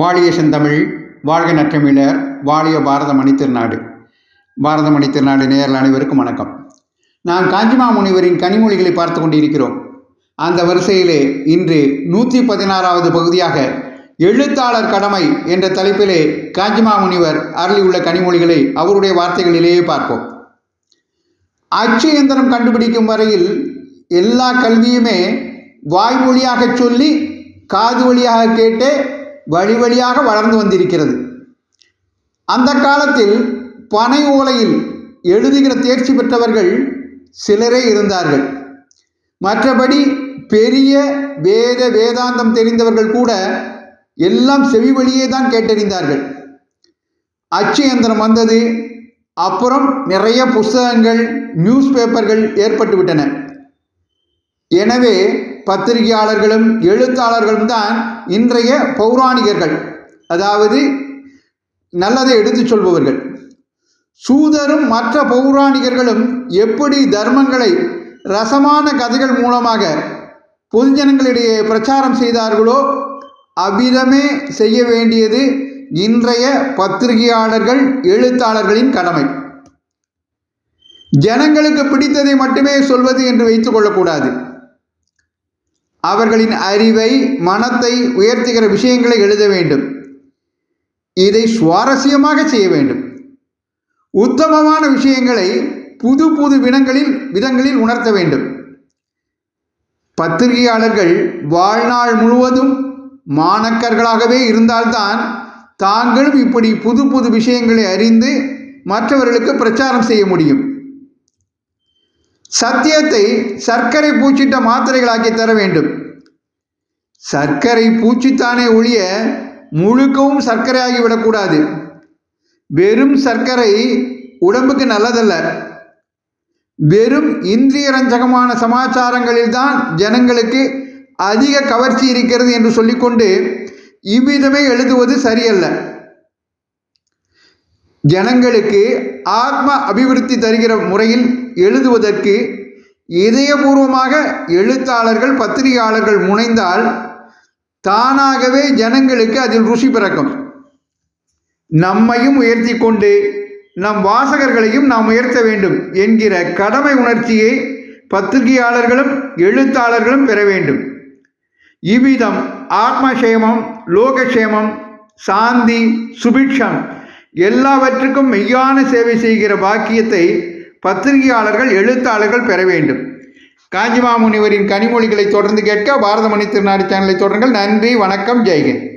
வாழிய செந்தமிழ் வாழ்க நற்றமிழர் வாழிய பாரத மணித்திருநாடு பாரத மணித்திருநாடு நேரில் அனைவருக்கும் வணக்கம். நாம் காஞ்சிமா முனிவரின் கனிமொழிகளை பார்த்து கொண்டிருக்கிறோம். அந்த வரிசையிலே இன்று நூற்றி பதினாறாவது பகுதியாக எழுத்தாளர் கடமை என்ற தலைப்பிலே காஞ்சிமா முனிவர் அருளியுள்ள கனிமொழிகளை அவருடைய வார்த்தைகளிலேயே பார்ப்போம். அச்சு இயந்திரம் கண்டுபிடிக்கும் வரையில் எல்லா கல்வியுமே வாய்மொழியாக சொல்லி காது வழியாக கேட்டு வழி வழியாக வளர்ந்து வந்திருக்கிறது. அந்த காலத்தில் பனை ஓலையில் எழுதுகிற தேர்ச்சி பெற்றவர்கள் சிலரே இருந்தார்கள். மற்றபடி பெரிய வேத வேதாந்தம் தெரிந்தவர்கள் கூட எல்லாம் செவி வழியே தான் கேட்டறிந்தார்கள். அச்சு இயந்திரம் வந்தது அப்புறம் நிறைய புஸ்தகங்கள் நியூஸ் பேப்பர்கள் ஏற்பட்டு விட்டன எனவே பத்திரிகையாளர்களும் எழுத்தாளர்களும் தான் இன்றைய பௌராணிகர்கள். அதாவது நல்லதை எடுத்துச் சொல்பவர்கள். சூதரும் மற்ற பௌராணிகர்களும் எப்படி தர்மங்களை ரசமான கதைகள் மூலமாக பொதுஜனங்களிடையே பிரச்சாரம் செய்தார்களோ அவ்விதமே செய்ய வேண்டியது இன்றைய பத்திரிகையாளர்கள் எழுத்தாளர்களின் கடமை. ஜனங்களுக்கு பிடித்ததை மட்டுமே சொல்வது என்று வைத்துக் கொள்ளக்கூடாது. அவர்களின் அறிவை மனத்தை உயர்த்துகிற விஷயங்களை எழுத வேண்டும். இதை சுவாரஸ்யமாக செய்ய வேண்டும். உத்தமமான விஷயங்களை புது புது வினங்களில் விதங்களில் உணர்த்த வேண்டும். பத்திரிகையாளர்கள் வாழ்நாள் முழுவதும் மாணக்கர்களாகவே இருந்தால்தான் தாங்களும் இப்படி புது புது விஷயங்களை அறிந்து மற்றவர்களுக்கு பிரச்சாரம் செய்ய முடியும். சத்தியத்தை சர்க்கரை பூச்சிட்ட மாத்திரைகளாக்கி தர வேண்டும். சர்க்கரை பூச்சித்தானே ஒழிய முழுக்கவும் சர்க்கரை ஆகிவிடக்கூடாது வெறும் சர்க்கரை உடம்புக்கு நல்லதல்ல. வெறும் இந்திரிய ரஞ்சகமான சமாச்சாரங்களில்தான் ஜனங்களுக்கு அதிக கவர்ச்சி இருக்கிறது என்று சொல்லிக்கொண்டு இவ்விதமே எழுதுவது சரியல்ல. ஜனங்களுக்கு ஆத்ம அபிவிருத்தி தருகிற முறையில் எழுதுவதற்கு இதயபூர்வமாக எழுத்தாளர்கள் பத்திரிகையாளர்கள் முனைந்தால் தானாகவே ஜனங்களுக்கு அதில் ருசி பிறக்கும். நம்மையும் உயர்த்தி கொண்டு நம் வாசகர்களையும் நாம் உயர்த்த வேண்டும் என்கிற கடமை உணர்ச்சியை பத்திரிகையாளர்களும் எழுத்தாளர்களும் பெற வேண்டும். இவ்விதம் ஆத்மக்ஷேமம் லோகக்ஷேமம் சாந்தி சுபிக்ஷம் எல்லாவற்றுக்கும் மெய்யான சேவை செய்கிற பாக்கியத்தை பத்திரிகையாளர்கள் எழுத்தாளர்கள் பெற வேண்டும். காஞ்சிமாமுனிவரின் கனிமொழிகளை தொடர்ந்து கேட்க பாரத மணி திருநாடு சேனலை தொடருங்கள். நன்றி வணக்கம் ஜெய்கன்